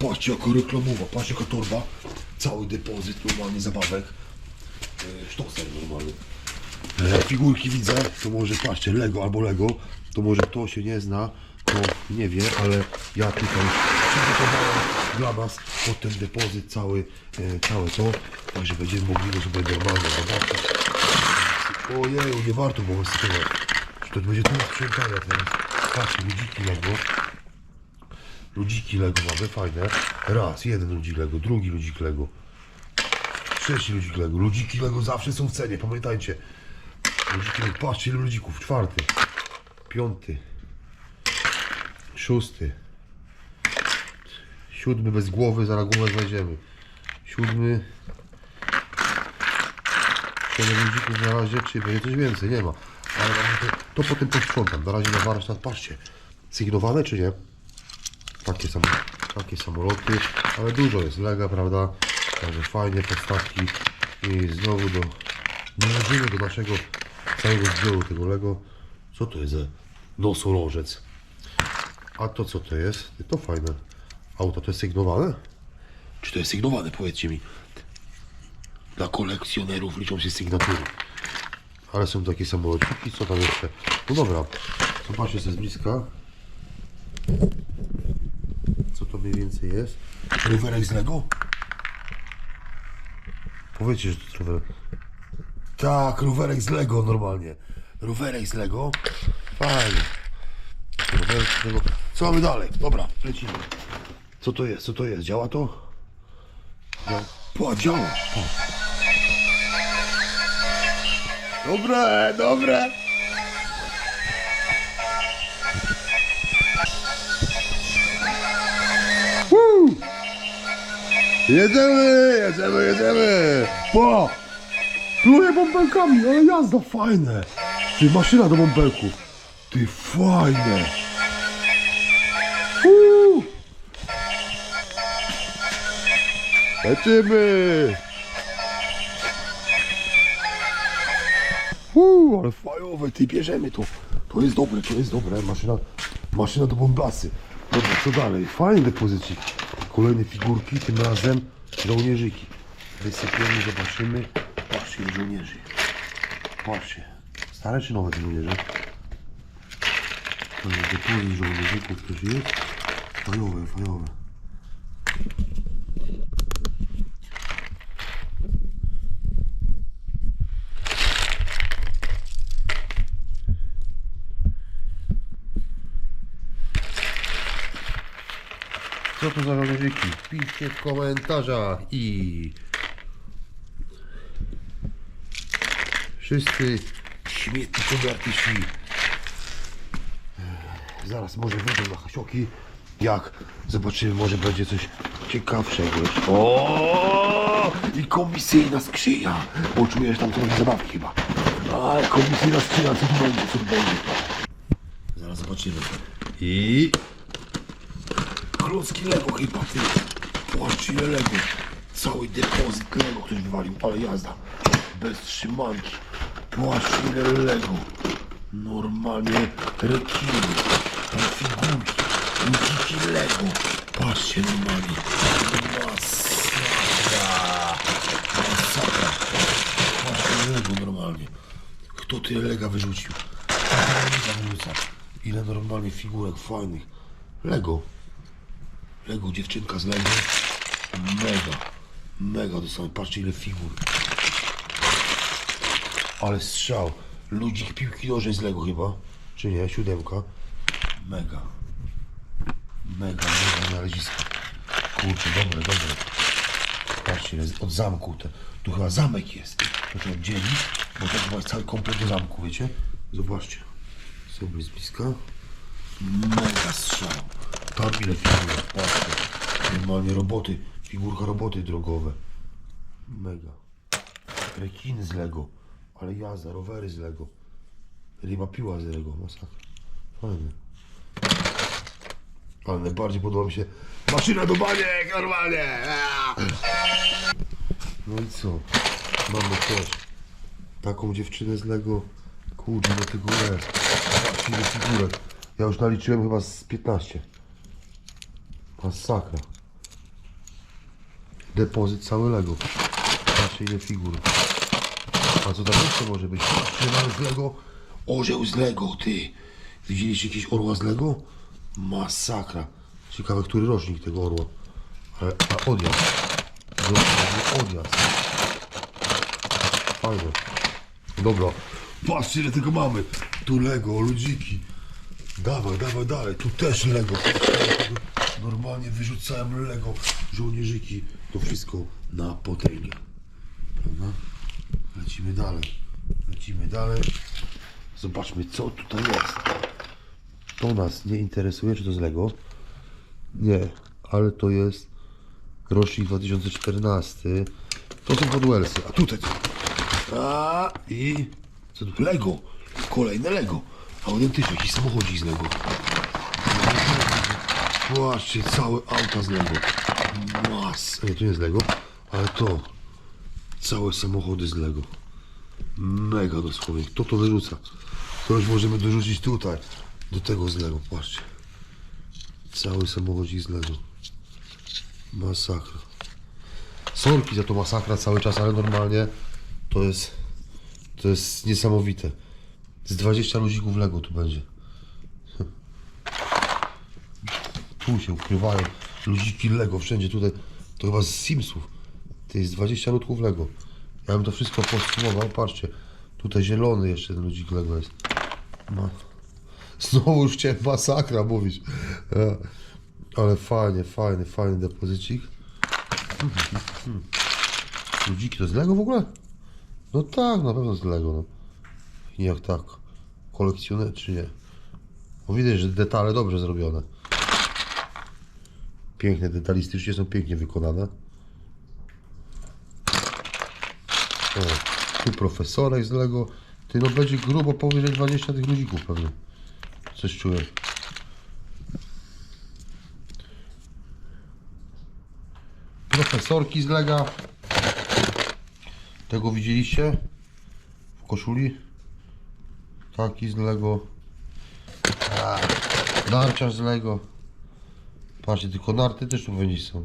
Patrzcie jaka reklamowa, patrzcie jaka torba. Cały depozyt normalnie zabawek. E, Sztoser normalny. E, Figurki widzę, to może patrzcie, Lego albo Lego, to może kto się nie zna, to nie wie, ale ja tutaj przygotowałem dla Was pod ten depozyt cały, e, całe to, także będziemy mogli go sobie normalnie zobaczyć. Ojeju, nie warto było sytuować. To będzie tu sprzątania teraz. Patrzcie, ludziki Lego. Ludziki Lego mamy, fajne. Raz, jeden ludzik Lego, drugi ludzik Lego. Trzeci ludzik Lego. Ludziki Lego zawsze są w cenie, pamiętajcie. Ludziki Lego, patrzcie ile ludzików. Czwarty, piąty, szósty, siódmy bez głowy, zaraz głowę znajdziemy. Siódmy, siedem ludzików na razie, czy będzie coś więcej, nie ma. Ale to, to potem posprzątam. Na razie na warsztat, patrzcie. Sygnowane czy nie? Takie, sam, takie samoloty, ale dużo jest Lega, prawda? Także fajnie, podstawki i znowu do nałożymy do naszego całego zbioru tego Lego. Co to jest za nosorożec? A to co to jest? To fajne. Auto to jest sygnowane? Czy to jest sygnowane? Powiedzcie mi. Dla kolekcjonerów liczą się sygnatury. Ale są takie samolociki, co tam jeszcze? No dobra, zobaczcie sobie z bliska. Mniej więcej jest? Rowerek z Lego? Powiedzcie, że to jest rowerek. Tak, rowerek z Lego normalnie. Rowerek z Lego. Fajnie. Rowerek z Lego. Co mamy dalej? Dobra, lecimy. Co to jest? Co to jest? Działa to? Działa. Po, działa. Dobre, dobre. Jedziemy, jedziemy, jedziemy. Po! Pluję bąbelkami, ale jazda fajne. Ty, maszyna do bąbelków. Ty, fajne. Woo! Lecimy. Uuu, ale fajowe, ty bierzemy to. To jest dobre, to jest dobre. Maszyna, maszyna do bombasy. Dobra, co dalej? Fajny depozycik. Kolejne figurki, tym razem żołnierzyki. Wysypiemy, zobaczymy. Patrzcie, żołnierzy. Patrzcie. Stare czy nowe żołnierze? To jest żołnierzyków też jest. Fajowe, fajowe. To za żołnierzyki? Piszcie w komentarzach i... Wszyscy śmietnikowi artyści. Zaraz może wyjdą na hasioki. Jak? Zobaczymy, może będzie coś ciekawszego. O! I komisyjna skrzynia. Bo czujesz tam trochę zabawki chyba. A, komisyjna skrzynia, co tu będzie, co tu będzie? Zaraz zobaczymy. I... Klocki Lego chyba, ty. Patrzcie Lego. Cały depozyt Lego ktoś wywalił, ale jazda. Bez trzymanki. Patrzcie Lego. Normalnie rekiny. Tam figurki. Dziki Lego. Patrzcie normalnie. Masakra. Masakra. Patrzcie Lego normalnie. Kto tyle Lega wyrzucił? Ile normalnie figurek fajnych. Lego. Lego dziewczynka z Lego. Mega. Mega dostałem. Patrzcie ile figur. Ale strzał. Ludzik piłki nożnej z Lego chyba. Czy nie? Siódemka. Mega. Mega, mega znalezisko. Kurczę, dobre, dobre. Patrzcie, od zamku. Te, tu chyba zamek jest. To trzeba oddzielić, bo to chyba jest cały komplet do zamku, wiecie? Zobaczcie. Sobie z bliska. Mega strzał. Tam ile figurek, patrzcie. Normalnie roboty, figurka roboty drogowe. Mega. Rekiny z Lego. Ale jazda, rowery z Lego. Ryba piła z Lego, masakra. Fajne. Ale najbardziej podoba mi się maszyna do baniek, normalnie. No i co? Mamy też taką dziewczynę z Lego. Kurde, do tego jest. Ile. Ja już naliczyłem chyba z 15. Masakra. depozyt cały Lego. Patrzcie ile figur. A co tam jeszcze może być? Patrzcie z Lego. Orzeł z Lego, ty. Widzieliście jakieś orła z Lego? Masakra. Ciekawe, który rocznik tego orła. Ale, a odjazd. Dosłownie odjazd. Fajne. Dobra. Patrzcie ile tego mamy. Tu Lego, ludziki. Dawaj, dawaj, dalej. Tu też Lego. Normalnie wyrzucałem Lego. Żołnierzyki. To wszystko na potęgę. Prawda? Lecimy dalej. Lecimy dalej. Zobaczmy co tutaj jest. To nas nie interesuje, czy to z Lego. Nie, ale to jest rocznik 2014. To są podwelsy. A tutaj co? A i co tu? Lego. Kolejne Lego. Autentyczny jakiś samochodzik z Lego. Patrzcie, całe auta z Lego. Mas. Nie, to nie z Lego, ale to. Całe samochody z Lego. Mega dosłownie. Kto to wyrzuca? To już możemy dorzucić tutaj. Do tego z Lego, patrzcie. Cały samochodzik z Lego. Masakra. Sorki za to masakra cały czas, ale normalnie to jest to jest niesamowite. Z 20 ludzików Lego tu będzie. Tu się ukrywają ludziki Lego wszędzie tutaj. To chyba z Simsów. To jest 20 ludków Lego. Ja bym to wszystko podsumował. Patrzcie. Tutaj zielony jeszcze ten ludzik Lego jest. Ma. Znowu już chciałem masakra mówić. E, Ale fajnie, fajny, fajny depozycik. Ludziki to z Lego w ogóle? No tak, na pewno z Lego. No. Jak tak? Kolekcjoner czy nie? Bo widać, że detale dobrze zrobione. Piękne, detalistycznie są pięknie wykonane. O, tu profesorek z Lego. Ty no będzie grubo powyżej 20 tych ludzików pewnie. Coś czuję. Profesorki z Lega. Tego widzieliście? W koszuli? Taki z Lego. A, Narciarz z Lego. Patrzcie, tylko narty też tu będzie są.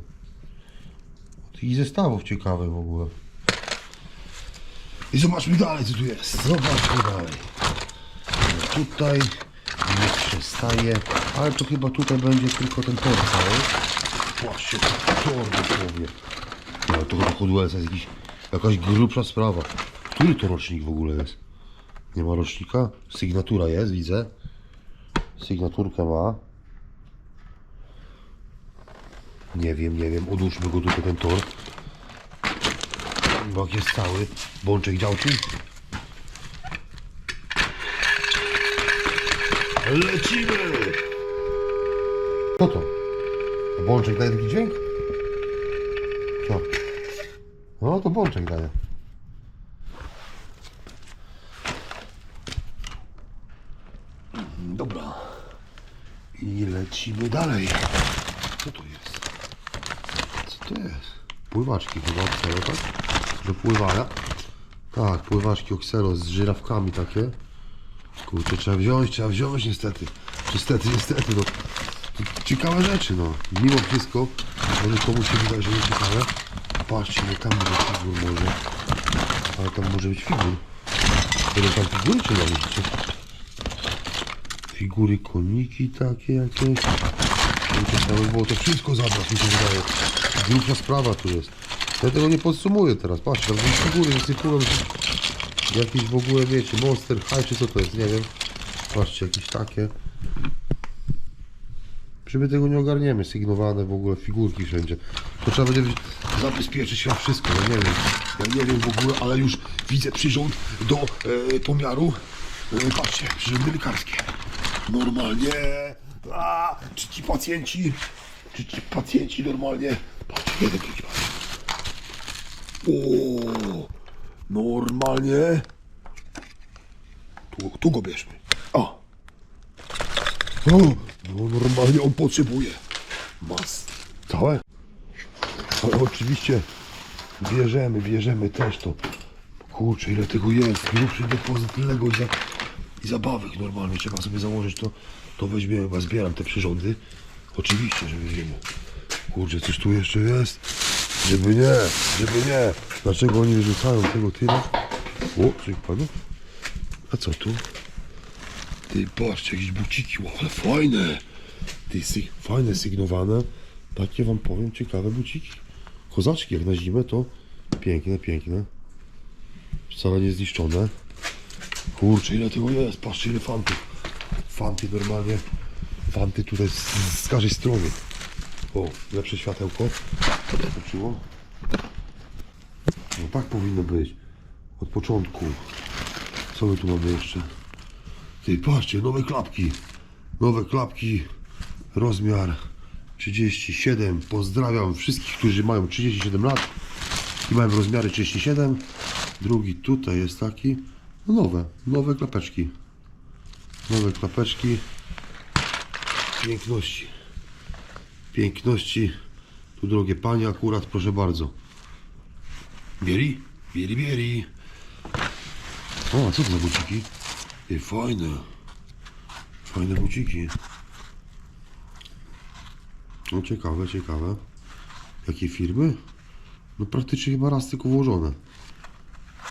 Takich zestawów ciekawych w ogóle. I zobaczmy dalej, co tu jest. Zobaczmy dalej. Tutaj nie przestaje, ale to chyba tutaj będzie tylko ten tor cały. Patrzcie, tor dosłownie. No to chyba Hudwelsa jest jakiś, jakaś grubsza sprawa. Który to rocznik w ogóle jest? Nie ma rocznika? Sygnatura jest, widzę. Sygnaturkę ma. Nie wiem, nie wiem. Odłóżmy go tutaj ten tor. Jak jest cały. Bączek działki. Lecimy! Co to? Bączek daje taki dźwięk? Co? No to bączek daje. Dobra. I lecimy dalej. Jest? Pływaczki chyba Oxero, tak? Do pływania. Tak, pływaczki Oxero z żyrawkami takie. Kurczę, trzeba wziąć, trzeba wziąć niestety. Niestety, niestety, no. Ciekawe rzeczy, no. Mimo wszystko, może komuś się wydaje, że nie ciekawe. Patrzcie, no tam może figur może. Ale tam może być figur. Będą tam figury czy nie widzicie? Figury, koniki takie jakieś. Trzeba by było to wszystko zabrać, mi się wydaje. Grubsza sprawa tu jest. Ja tego nie podsumuję teraz. Patrzcie, tam figury wysypują się. Jakieś w ogóle, wiecie, Monster High, czy co to jest, nie wiem. Patrzcie, jakieś takie. My tego nie ogarniemy, sygnowane w ogóle, figurki wszędzie. To trzeba będzie zabezpieczyć chyba wszystko, ja nie wiem. Ja nie wiem w ogóle, ale już widzę przyrząd do e, pomiaru. E, patrzcie, przyrządy lekarskie. Normalnie. A, czy ci pacjenci, czy ci pacjenci normalnie. Patrzcie, jeden patrz. O, normalnie. Tu, tu go bierzmy. O. O, no normalnie on potrzebuje. Mas. Całe? Oczywiście bierzemy, bierzemy też to. Kurczę, ile tego jest. Grubszy depozyt Lego i, za, i zabawek normalnie. Trzeba sobie założyć to. To weźmiemy, chyba zbieram te przyrządy. Oczywiście, że weźmiemy. Kurczę, coś tu jeszcze jest. Żeby nie, żeby nie. Dlaczego oni wyrzucają tego tyle? O, czekaj panu. A co tu? Ty, patrzcie, jakieś buciki, wow, ale fajne. Ty, fajne, sygnowane. Takie wam powiem, ciekawe buciki. Kozaczki jak na zimę to piękne, piękne. Wcale nie zniszczone. Kurczę, ile tego jest, patrzcie ile fantów. Fanty normalnie, fanty tutaj z, z każdej strony. O, lepsze światełko. Skoczyło. No tak powinno być. Od początku. Co my tu mamy jeszcze? Ty, patrzcie, nowe klapki. Nowe klapki. Rozmiar 37. Pozdrawiam wszystkich, którzy mają 37 lat i mają rozmiary 37. Drugi tutaj jest taki. No nowe, nowe klapeczki. Nowe klapeczki. Piękności. Piękności. Tu drogie panie akurat, proszę bardzo. Bieri? Bieri, bieri. O, a co to za buciki? Ej, fajne. Fajne buciki. No ciekawe, ciekawe. Jakie firmy? No praktycznie chyba raz tylko włożone.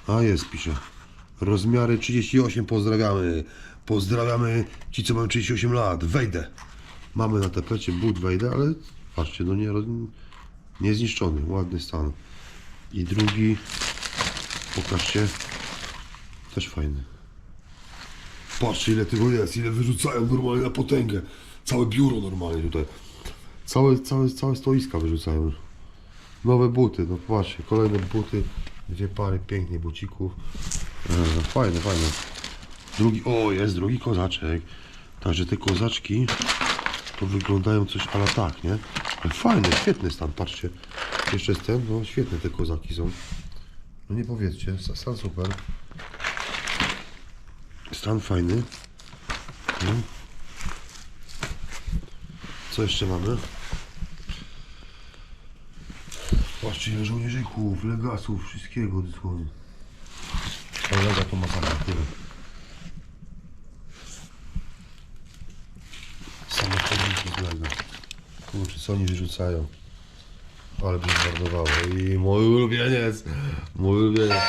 A jest, pisze. Rozmiary 38, pozdrawiamy. Pozdrawiamy ci, co mają 38 lat. Wejdę. Mamy na tapecie but, wejdę, ale patrzcie, no nie, nie zniszczony. Ładny stan. I drugi, pokażcie, też fajny. Patrzcie, ile tego jest, ile wyrzucają normalnie na potęgę. Całe biuro normalnie tutaj. Całe, całe, całe stoiska wyrzucają. Nowe buty, no patrzcie, kolejne buty. Dwie pary pięknych bucików. E, fajne, fajne. Drugi, o jest drugi kozaczek. Także te kozaczki to wyglądają coś ale tak, nie? Ale fajny, świetny stan, patrzcie. Jeszcze jest ten, no świetne te kozaki są. No nie powiedzcie, sta- stan super. Stan fajny. No. Co jeszcze mamy? Patrzcie żołnierzyków, legasów, wszystkiego dosłownie. A lega to masakra, tyle. Same chodniki z lega. Kurczę, co oni wyrzucają? Ale by zmarnowało. I mój ulubieniec! Mój ulubieniec.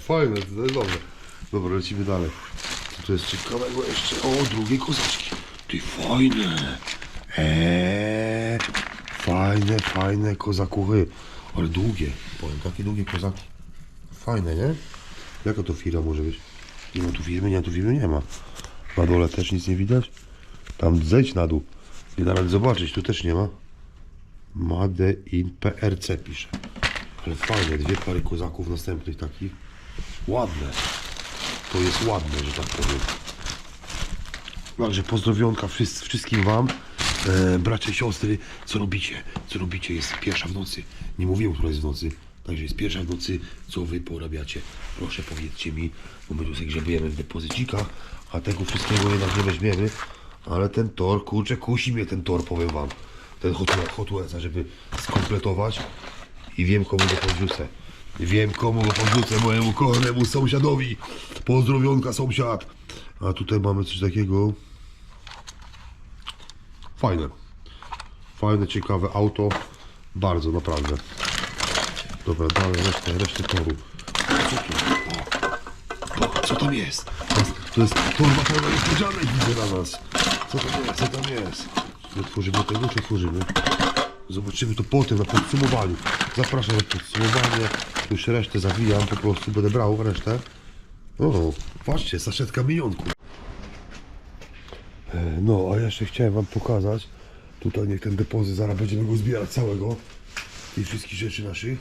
Fajne, to jest dobre. Dobra, lecimy dalej. Co tu jest ciekawego jeszcze? O, drugie kozaczki. Ty fajne. Eee, fajne, fajne kozakuchy. Ale długie. Powiem, takie długie kozaki. Fajne, nie? Jaka to firma może być? Nie ma tu firmy, nie tu firmy, nie ma. Na dole też nic nie widać. Tam zejdź na dół. Nie da rady zobaczyć, tu też nie ma. Made in PRC pisze. Ale fajne, dwie pary kozaków następnych takich. Ładne. To jest ładne, że tak powiem. Także pozdrowionka wszyscy, wszystkim wam. E, bracia, siostry, co robicie? Co robicie? Jest pierwsza w nocy. Nie mówiłem, która jest w nocy. Także jest pierwsza w nocy. Co wy porabiacie? Proszę powiedzcie mi, bo my tu sobie grzebujemy w depozycikach, a tego wszystkiego jednak nie weźmiemy. Ale ten tor, kurczę, kusi mnie ten tor, powiem wam. Ten Hot Wheelsa, żeby skompletować i wiem komu go podrzucę. Wiem komu go podrzucę, mojemu kochanemu sąsiadowi. Pozdrowionka sąsiad. A tutaj mamy coś takiego. Fajne. Fajne, ciekawe auto. Bardzo, naprawdę. Dobra, dalej resztę, resztę toru. Co? O, tam jest? To jest, to jest torba pełna niespodzianek widzę na nas. Co tam jest? Co tam jest? Czy otworzymy tego, czy otworzymy? Zobaczymy to potem na podsumowaniu. Zapraszam na podsumowanie. Już resztę zawijam, po prostu będę brał resztę. O, patrzcie, saszetka minionków. E, No, a jeszcze chciałem wam pokazać. Tutaj niech ten depozyt, zaraz będziemy go zbierać całego. Tych wszystkich rzeczy naszych.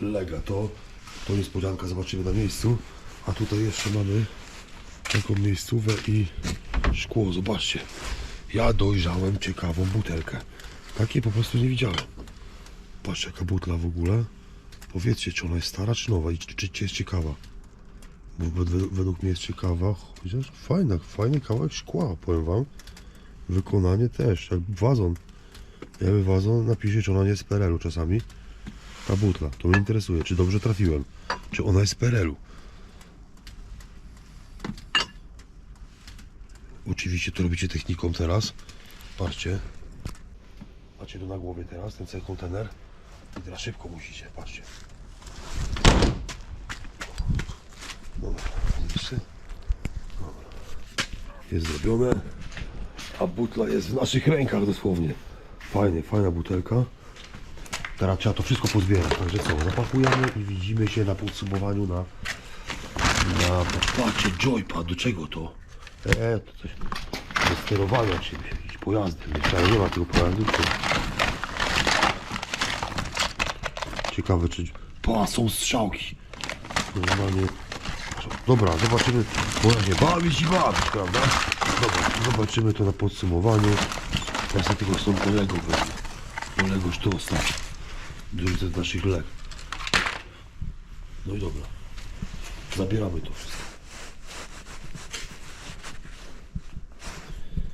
Lega to. To niespodzianka, zobaczymy na miejscu. A tutaj jeszcze mamy taką miejscówę i szkło. Zobaczcie. Ja dojrzałem ciekawą butelkę. Takiej po prostu nie widziałem. Patrz jaka butla w ogóle. Powiedzcie, czy ona jest stara, czy nowa i czy, czy, czy jest ciekawa. Bo według, według mnie jest ciekawa, chociaż fajna, fajny kawałek szkła, powiem wam. Wykonanie też, jak wazon. Jakby wazon, napisze, czy ona nie jest z PRL-u czasami. Ta butla, to mnie interesuje, czy dobrze trafiłem. Czy ona jest z PRL-u. Oczywiście to robicie techniką teraz. Patrzcie. Macie to na głowie teraz, ten cały kontener. I teraz szybko musicie, patrzcie. Dobra. Jest zrobione. A butla jest w naszych rękach dosłownie. Fajnie, fajna butelka. Teraz trzeba to wszystko pozbierać. Także co, zapakujemy i widzimy się na podsumowaniu na... Na... Patrzcie, joypad, do czego to? Eee, to coś... Do sterowania czymś, jakimś pojazdem. Ale nie ma tego pojazdu, czy... Ciekawe, czy... Pa, są strzałki. Normalnie... Dobra, zobaczymy. Można się bawić i bawić, prawda? Dobra, zobaczymy to na podsumowaniu. Ja sobie tylko z tą kolegą wezmę. Kolegoż tu ostatnio. Dorzucę z naszych lek. No i dobra. Zabieramy to wszystko.